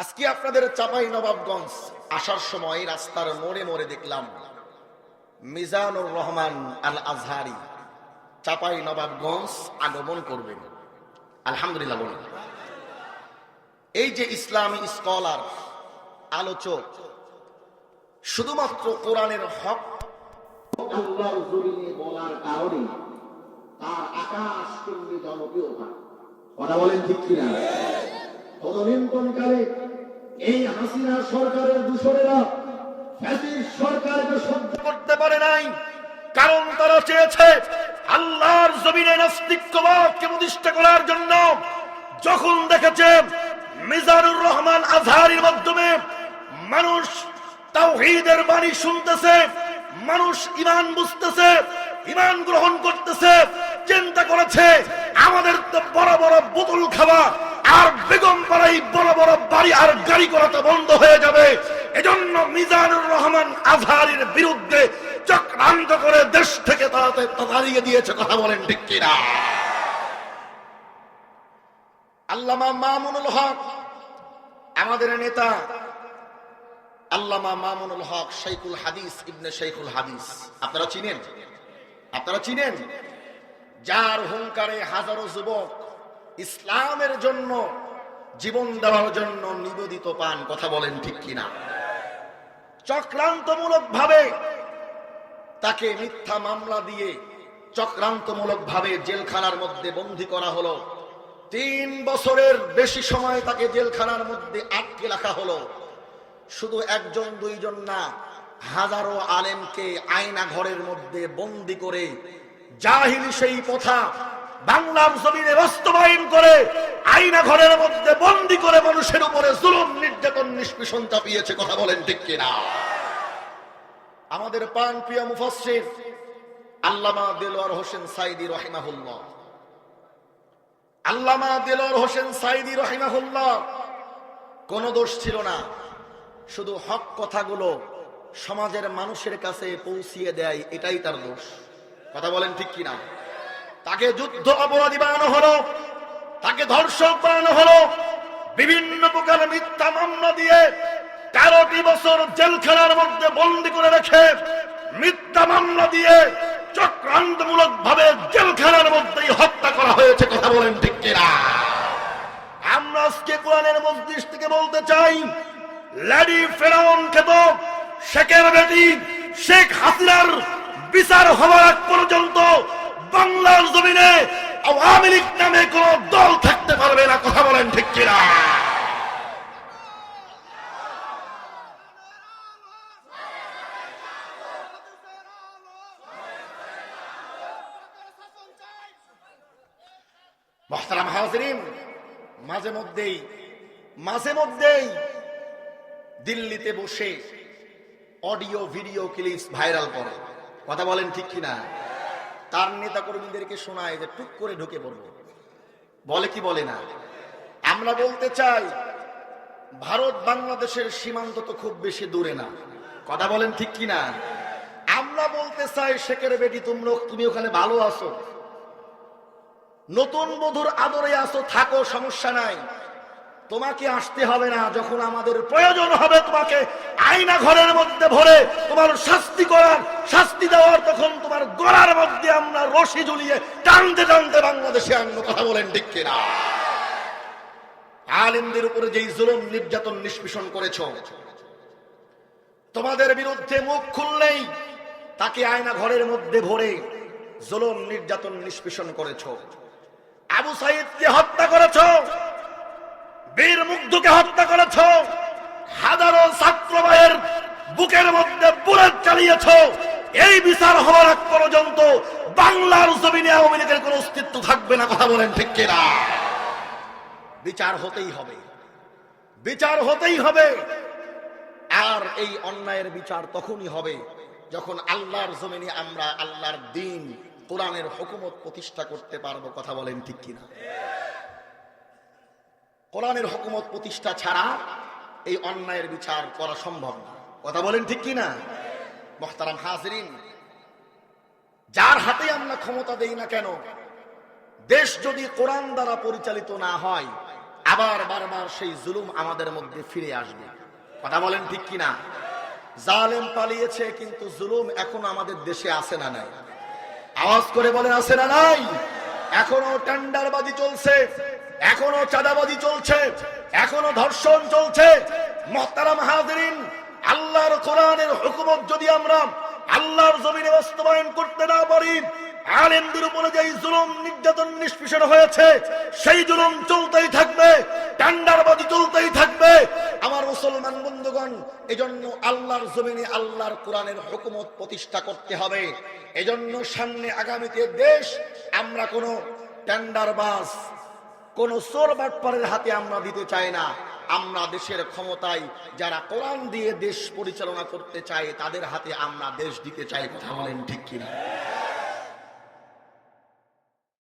আজকে আপনাদের চাপাই নবাবগঞ্জ আসার সময় রাস্তার মোড়ে মোড়ে দেখলাম মিজানুর রহমান আল আজহারি চাপাই নবাবগঞ্জ আগমন করবেন। আলহামদুলিল্লাহ বলুন। এই যে ইসলামী স্কলার, আলোচক, শুধুমাত্র কোরআনের হক জনপ্রিয় কথা বলেন ঠিক কিনা? তদনীন্তন কালে এই হাসিনা সরকারের দূষণেরা ফ্যাসিস্ট সরকারকে সহ্য করতে পারে নাই। কারণ তারা চেয়েছে আল্লাহর জমিনে নাস্তিক্যবাদকে প্রতিষ্ঠা করার জন্য। যখন দেখেছে মিজানুর রহমান আজহারির মাধ্যমে মানুষ তাওহীদের বাণী শুনতেছে, মানুষ ইমান বুঝতেছে ইমান গ্রহণ করতেছে, চিন্তা করেছে, আমাদের তো বড় বড় বোতল খাওয়া আর বেগম পাড়াই বড় বড় বাড়ি আর গাড়ি করা তো বন্ধ হয়ে যাবে। এজন্য মিজানুর রহমান আজহারির বিরুদ্ধে চক্রান্ত করে দেশ থেকে তাড়াতে তাড়িয়ে দিয়েছে, কথা বলেন ঠিক কিনা? আল্লামা মামুনুল হক, আমাদের নেতা। আল্লামা মামুনুল হক শাইখুল হাদিস ইবনে শাইখুল হাদিস। আপনারা চিনেন? আপনারা চিনেন? যার হুঙ্কারে হাজারো যুবক ইসলামের জন্য, জীবন দেওয়ার জন্য নিবেদিত পান, কথা বলেন ঠিক কিনা? চক্রান্তমূলক ভাবে তাকে মিথ্যা মামলা দিয়ে চক্রান্তমূলক ভাবে জেলখানার মধ্যে বন্দী করা হলো। তিন বছরের বেশি সময় তাকে জেলখানার মধ্যে আটকে রাখা হলো। শুধু একজন, দুইজন না, হাজারো আলেমকে আয়না ঘরের মধ্যে বন্দি করে জাহিলি সেই প্রথা বাংলার জমিনে বাস্তবায়ন করে আয়না ঘরের মধ্যে বন্দি করে মানুষের উপরে জুলুম, নির্যাতন, নিষ্পেষণ চাপিয়েছে, কথা বলেন ঠিক কিনা? আমাদের পান প্রিয় মুফাসসির আল্লামা দেলোয়ার হোসেন সাইদি রহিমাহুল্লাহ। আল্লামা দেলোয়ার হোসেন সাইদি রহিমাহুল্লাহ কোনো দোষ ছিল না। শুধু হক কথাগুলো সমাজের মানুষের কাছে পৌঁছিয়ে দেয়, এটাই তার দোষ। কথা বলেন ঠিক কিনা? তাকে যুদ্ধ অপরাধী বানানো হলো, তাকে ধর্ষক বানানো হলো, বিভিন্ন প্রকার মিথ্যা মামলা দিয়ে তেরোটি বছর জেলখানার মধ্যে বন্দি করে রেখে মিথ্যা মামলা দিয়ে চক্রান্তমূলক ভাবে জেলখানার মধ্যেই হত্যা করা হয়েছে, কথা বলেন ঠিক কিনা? আমরা আজকে কোরআনের মসজিদ থেকে বলতে চাই, লেডি ফেরাউন খেত শেখের বেটি শেখ হাসিনার বিচার হওয়ার পর্যন্ত বাংলার জমিনে আওয়ামী লীগ নামে কোন দল থাকতে পারবে না, কথা বলেন ঠিক কিনা? মাঝে মধ্যেই মাঝে মধ্যেই দিল্লিতে বসে অডিও ভিডিও ক্লিপস ভাইরাল করে। কথা বলেন ঠিক কিনা? তার নেতা কর্মীদেরকে শোনায় যে, টুক করে ঢুকে পড়বে। বলে কি বলে না? আমরা বলতে চাই, ভারত বাংলাদেশের সীমান্ত তো খুব বেশি দূরে না। কথা বলেন ঠিক কিনা? আমরা বলতে চাই, শেখের বেটি, তোমরা, তুমি ওখানে ভালো আছো। নতুন বধুর আদরে আসো থাকো, সমস্যা নাই। তোমাকে আসতে হবে না যখন আমাদের প্রয়োজন হবে তোমাকে আয়না ঘরের মধ্যে ভরে তোমার শাস্তি করার, শাস্তি দেওয়ার, তখন তোমার গলার মধ্যে আমরা রশি ঝুলিয়ে টানতে টানতে বাংলাদেশে আনব। কথা বলেন ঠিক কিনা? আলেমদের উপরে যেই জুলুম নির্যাতন নিষ্পেষণ করেছ, তোমাদের বিরুদ্ধে মুখ খুললেই তাকে আয়না ঘরের মধ্যে ভরে জুলুম নির্যাতন নিষ্পেষণ করেছ। আবু সাইদকে হত্যা করেছ বীর মুগ্ধকে হত্যা করেছ। হাজারো ছাত্র ভাইয়ের বুকের মধ্যে বুলেট চালিয়েছ। এই বিচার হওয়ার আগ পর্যন্ত বাংলার জমিনে আওয়ামী লীগের কোন অস্তিত্ব থাকবে না, কথা বলেন ঠিক কিনা? বিচার হতেই হবে। বিচার হতেই হবে। আর এই অন্যায়ের বিচার তখনই হবে যখন আল্লাহর জমিনে আমরা আল্লাহর দিন, কোরআনের হুকুমত প্রতিষ্ঠা করতে পারব, কথা বলেন ঠিক কিনা? কোরআনের হুকুমত প্রতিষ্ঠা ছাড়া এই অন্যায়ের বিচার করা সম্ভব না। কথা বলেন ঠিক কিনা? মোহতারাম হাজরিন, যার হাতে আমরা ক্ষমতা দেই না কেন? দেশ যদি কোরআন দ্বারা পরিচালিত না হয়, আবার বারবার সেই জুলুম আমাদের মধ্যে ফিরে আসবে। কথা বলেন ঠিক কিনা? জালেম পালিয়েছে, কিন্তু জুলুম এখন আমাদের দেশে আসে না নাই। আওয়াজ করে বলেন, আসে না নাই? এখনও টেন্ডারবাজি চলছে, এখনও চাঁদাবাজি চলছে, এখনও ধর্ষণ চলছে। মহতারা মাহাদিন আল্লাহর কোরআনের হুকুমত যদি আমরা আল্লাহর জমিনে বাস্তবায়ন করতে না পারি আলেমদের উপরে যেই জুলুম, নির্যাতন, নিষ্পেষণ হয়েছে, সেই জুলুম চলতেই থাকবে, টেন্ডারবাজি চলতেই থাকবে। আমার মুসলমান বন্ধুগণ, এজন্য আল্লাহর জমিনে আল্লাহর কোরআনের হুকুমত প্রতিষ্ঠা করতে হবে। এজন্য সামনে আগামীতে দেশ, আমরা কোনো টেন্ডারবাজ, কোন চোর বাটপারের হাতে আমরা দিতে চাই না। আমরা দেশের ক্ষমতায়, যারা কোরআন দিয়ে দেশ পরিচালনা করতে চায়, তাদের হাতে আমরা দেশ দিতে চাই, কথা বলেন ঠিক কিনা?